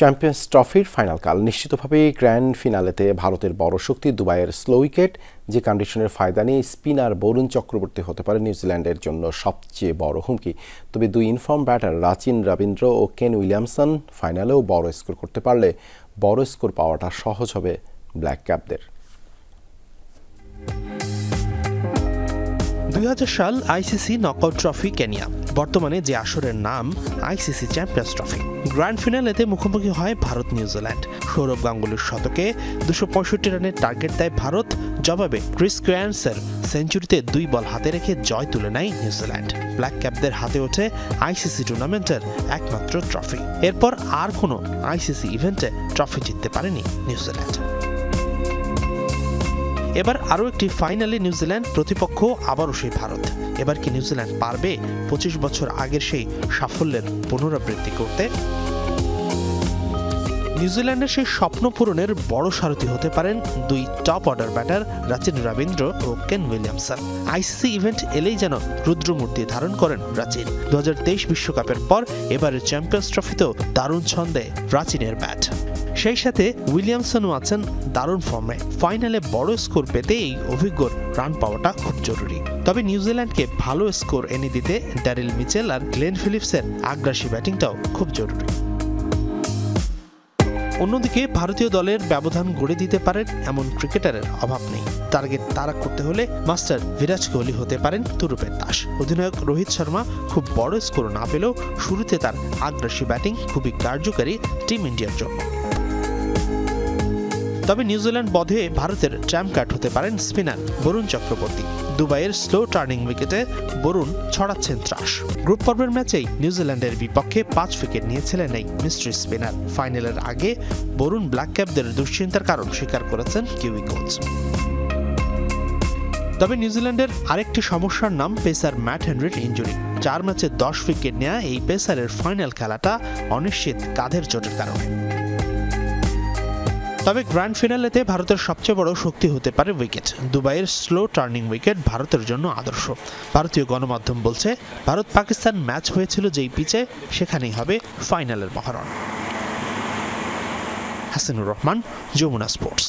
Champions ট্রফির final কাল। নিশ্চিতভাবেই গ্র্যান্ড ফিনালেতে ভারতের বড় শক্তি দুবাইয়ের স্লো উইকেট যে কন্ডিশনের ফায়দা নিয়ে স্পিনার বরুণ চক্রবর্তী হতে পারে নিউজিল্যান্ডের জন্য সবচেয়ে বড় হুমকি। তবে দুই ইনফর্ম ব্যাটার রাচিন রবীন্দ্র ও কেন উইলিয়ামসন ফাইনালেও বড় স্কোর করতে পারলে বড় স্কোর পাওয়াটা সহজ হবে ব্ল্যাক ক্যাপদের। দুই হাজার সাল আইসিসি নকআউট ট্রফি কেনিয়া। বর্তমানে যে আসরের নাম, আইসিসি চ্যাম্পিয়ন্স ট্রফি। গ্র্যান্ড ফিনালেতে মুখোমুখি হয় ভারত, নিউজিল্যান্ড। সৌরভ গাঙ্গুলির শতকে দুশো পঁয়ষট্টি রানের টার্গেট দেয় ভারত। জবাবে ক্রিস ক্র্যান্সের সেঞ্চুরিতে দুই বল হাতে রেখে জয় তুলে নেয় নিউজিল্যান্ড। ব্ল্যাক ক্যাপদের হাতে ওঠে আইসিসি টুর্নামেন্টের একমাত্র ট্রফি। এরপর আর কোনো আইসিসি ইভেন্টে ট্রফি জিততে পারেনি নিউজিল্যান্ড। এবার আরও একটি ফাইনালে নিউজিল্যান্ড প্রতিপক্ষ আবারও সেই ভারত। এবার কি নিউজিল্যান্ড পারবে? পঁচিশ বছর আগের সেই সাফল্যের পুনরাবৃত্তি করতে নিউজিল্যান্ডের সেই স্বপ্ন পূরণের বড় সারথি হতে পারেন দুই top order batter Rachin Ravindra ও কেন উইলিয়ামসন। আইসিসি ইভেন্ট এলেই যেন রুদ্রমূর্তি ধারণ করেন রাচিন। দু বিশ্বকাপের পর এবারের চ্যাম্পিয়ন্স ট্রফিতেও দারুণ ছন্দে রাচিনের ব্যাট সেই সাথে উইলিয়ামসনও আছেন দারুণ ফর্মে ফাইনালে বড় স্কোর পেতে এই অভিজ্ঞ রান পাওয়াটা খুব জরুরি। তবে নিউজিল্যান্ডকে ভালো স্কোর এনে দিতে ড্যারিল মিচেল আর গ্লেন ফিলিপসের আগ্রাসী ব্যাটিংটাও খুব জরুরি। অন্যদিকে ভারতীয় দলের ব্যবধান গড়ে দিতে পারেন এমন ক্রিকেটারের অভাব নেই। টার্গেট তারা করতে হলে মাস্টার বিরাট কোহলি হতে পারেন তুরুপের দাস। অধিনায়ক রোহিত শর্মা খুব বড় স্কোর না পেলেও শুরুতে তার আগ্রাসী ব্যাটিং খুবই কার্যকারী টিম ইন্ডিয়ার জন্য। তবে নিউজিল্যান্ড বধে ভারতের চ্যাম্প কাট হতে পারেন স্পিনার বরুণ চক্রবর্তী। দুবাইয়ের স্লো টার্নিং উইকেটে বরুণ ছড়াচ্ছেন ত্রাস। গ্রুপ পর্বের ম্যাচেই নিউজিল্যান্ডের বিপক্ষে পাঁচ উইকেট নিয়েছিলেন এই মিস্ট্রি স্পিনার। ফাইনালের আগে বরুণ ব্ল্যাক ক্যাপদের দুশ্চিন্তার কারণ স্বীকার করেছেন কিউই কোচ। তবে নিউজিল্যান্ডের আরেকটি সমস্যার নাম পেসার ম্যাট হেনরির ইঞ্জুরি চার ম্যাচে দশ উইকেট নেওয়া এই পেসারের ফাইনাল খেলাটা অনিশ্চিত কাঁধের চোটের কারণে। তবে গ্র্যান্ড ফিনালেতে ভারতের সবচেয়ে বড় শক্তি হতে পারে উইকেট দুবাইয়ের স্লো টার্নিং উইকেট ভারতের জন্য আদর্শ। ভারতীয় গণমাধ্যম বলছে ভারত পাকিস্তান ম্যাচ হয়েছিল যেই পিচে সেখানেই হবে ফাইনালের মহারণ। হাসিনুর রহমান, যমুনা স্পোর্টস